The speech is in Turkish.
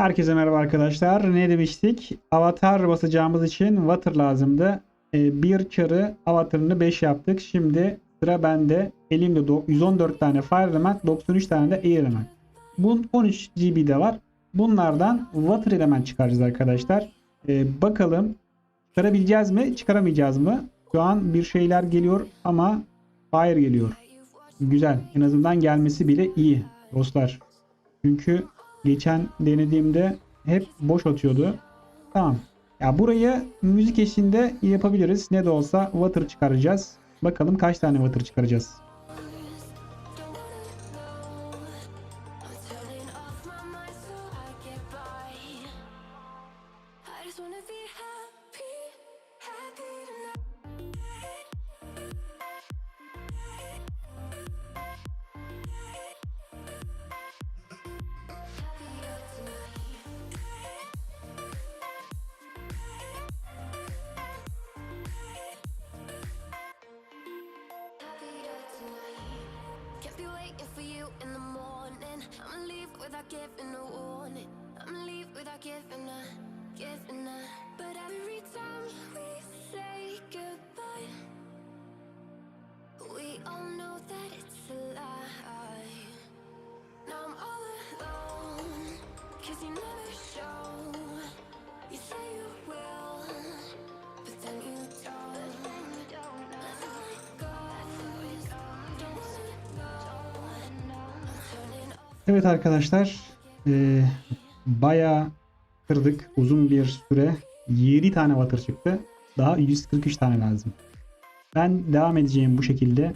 Herkese merhaba arkadaşlar. Ne demiştik? Avatar basacağımız için water lazımdı. Ee, bir çarı avatarını 5 yaptık. Şimdi sıra bende. Elimde do- 114 tane fire element, 93 tane de air element. Bunun 13 GB de var. Bunlardan water element çıkaracağız arkadaşlar. Ee, bakalım çıkarabileceğiz mi? Çıkaramayacağız mı? Şu an bir şeyler geliyor ama fire geliyor. Güzel. En azından gelmesi bile iyi dostlar. Çünkü geçen denediğimde hep boş atıyordu. Tamam. Ya burayı müzik eşliğinde yapabiliriz. Ne de olsa water çıkaracağız. Bakalım kaç tane water çıkaracağız. I just wanna be happy, waiting for you in the morning. I'ma leave without giving a warning. I'ma leave without giving a, giving a. But every time we say goodbye, we all know that it's a lie. Evet arkadaşlar. eee bayağı kırdık. Uzun bir süre. 7 tane water çıktı. Daha 143 tane lazım. Ben devam edeceğim bu şekilde.